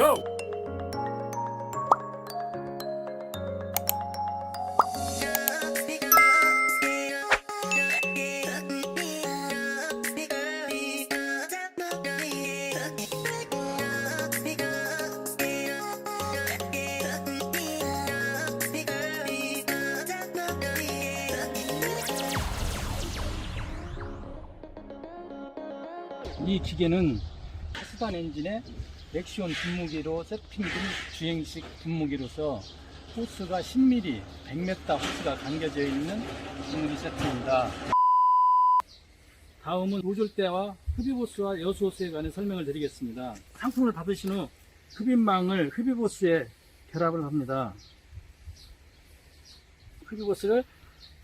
Go! 이 기계는 수단 엔진에 의 액션 분무기로 세팅된 주행식 분무기로서 호스가 10mm, 100m 호스가 감겨져 있는 분무기 세트입니다. 다음은 노즐대와 흡입호스와 여수호스에 관해 설명을 드리겠습니다. 상품을 받으신 후 흡입망을 흡입호스에 결합을 합니다. 흡입호스를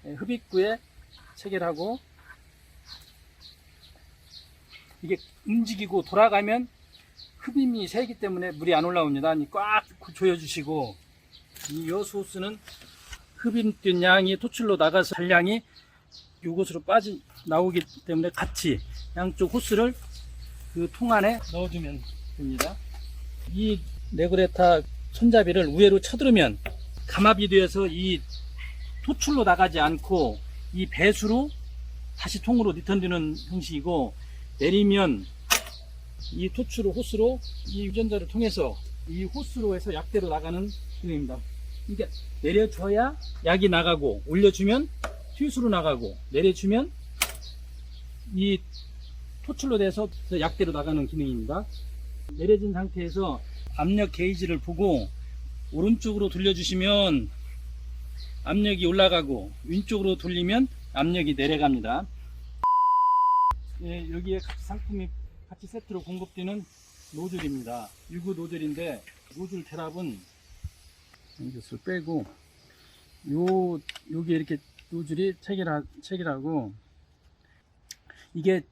흡입구에 체결하고 이게 움직이고 돌아가면 흡입이 세기 때문에 물이 안 올라옵니다. 이꽉 조여주시고 이 여수호스는 흡입된 양이 토출로 나가서 잔량이 이곳으로 빠지 나오기 때문에 같이 양쪽 호스를 그 통 안에 넣어주면 됩니다. 이 네그레타 손잡이를 우회로 쳐들으면 되어서 이 토출로 나가지 않고 이 배수로 다시 통으로 리턴되는 형식이고 내리면 이 토출을 호스로 이 유전자를 통해서 이 호스로 해서 약대로 나가는 기능입니다. 이게 내려줘야 약이 나가고 올려주면 튠수로 나가고 내려주면 이 토출로 돼서 약대로 나가는 기능입니다. 내려진 상태에서 압력 게이지를 보고 오른쪽으로 돌려주시면 압력이 올라가고 왼쪽으로 돌리면 압력이 내려갑니다. 예, 여기에 상품이 같이 세트로 공급되는 노즐입니다. 유구 노즐인데 노즐 대랍은 이것을 빼고 요 여기 이렇게 노즐이 체결하, 체결하고 이게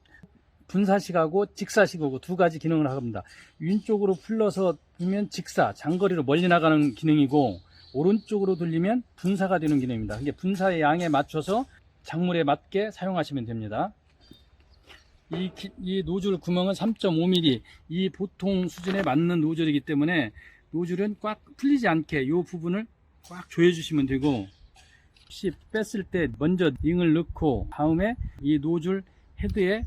분사식하고 직사식하고 두 가지 기능을 합니다. 왼쪽으로 풀러서 돌면 직사, 장거리로 멀리 나가는 기능이고 오른쪽으로 돌리면 분사가 되는 기능입니다. 이게 분사의 양에 맞춰서 작물에 맞게 사용하시면 됩니다. 이, 기- 이 노즐 구멍은 3.5mm 이 보통 수준에 맞는 노즐이기 때문에 노즐은 꽉 풀리지 않게 이 부분을 꽉 조여주시면 되고 혹시 뺐을 때 먼저 링을 넣고 다음에 이 노즐 헤드에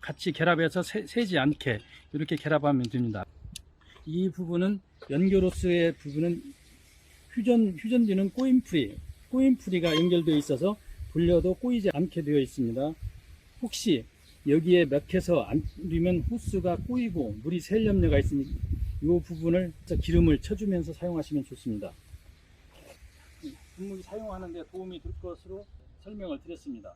같이 결합해서 새, 새지 않게 이렇게 결합하면 됩니다. 이 부분은 연결호스의 부분은 휴전, 휴전되는 꼬임풀이, 꼬임풀이가 연결되어 있어서 돌려도 꼬이지 않게 되어 있습니다. 혹시 여기에 맥혀서 안 누르면 호스가 꼬이고 물이 셀 염려가 있으니 이 부분을 기름을 쳐주면서 사용하시면 좋습니다. 분무기 사용하는데 도움이 될 것으로 설명을 드렸습니다.